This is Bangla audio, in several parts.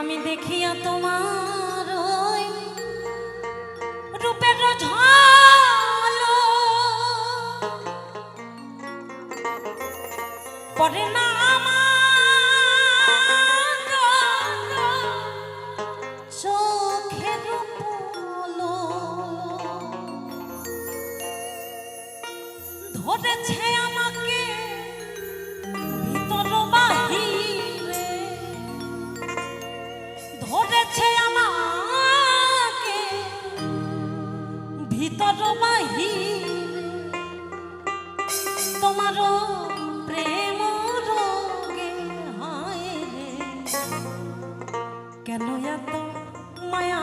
আমি দেখিয়া তোমার রূপের ঝালো। পরে না আমার তোমারও প্রেম রোগে মায়া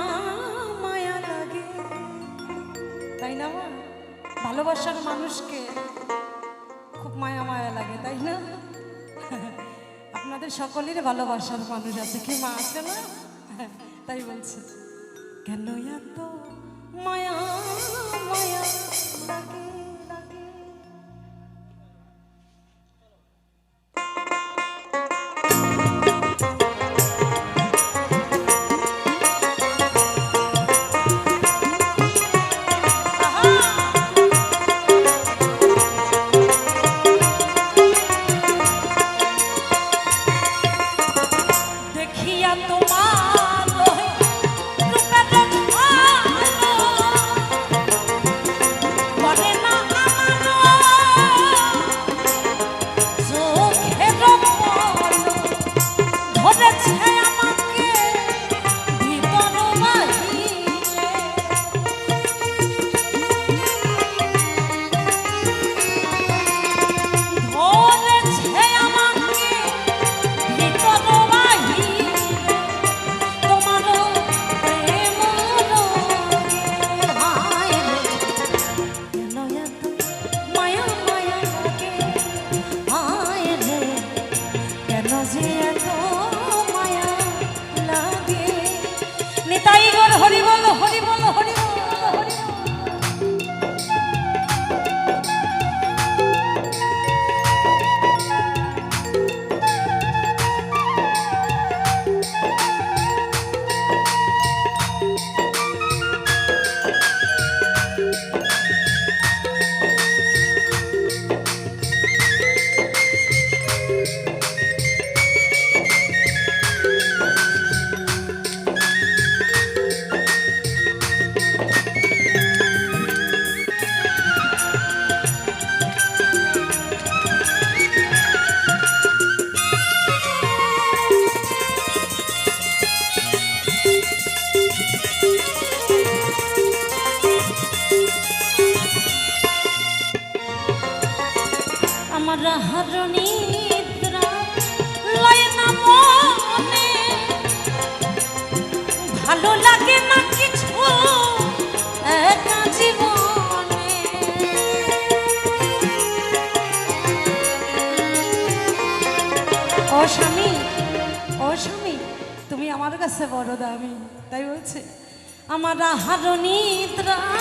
মায়া লাগে? তাই না ভালোবাসার মানুষকে খুব মায়া মায়া লাগে, তাই না? আপনাদের সকলের ভালোবাসার মানুষ আছে। কি মা আছে না? তাই বলছে। কেন এত মায়া মায়া আমার হারণী স্বামী স্বামী তুমি আমার কাছে বড় দামি তাই বলছে? আমার হারণী নিদ্রা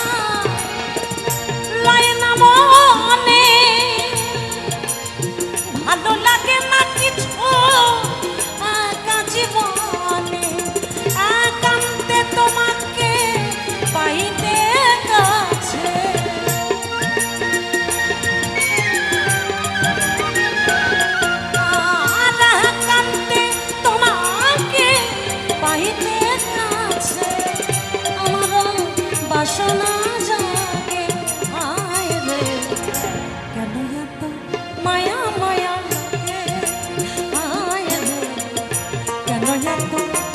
মায়া মায়া আয় কেন এত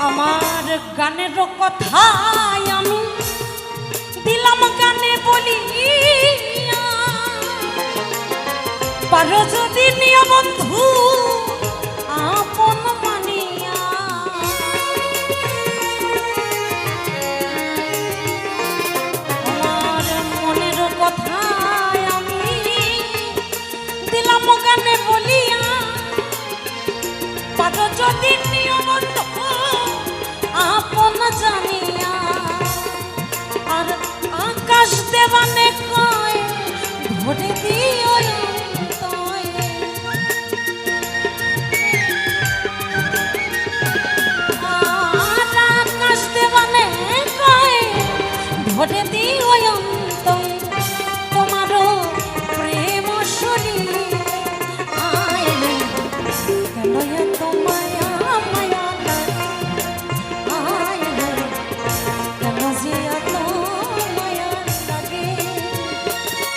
আমার গানের কথা আমি দিলাম গানে বলি পারো যদি নিয় বন্ধু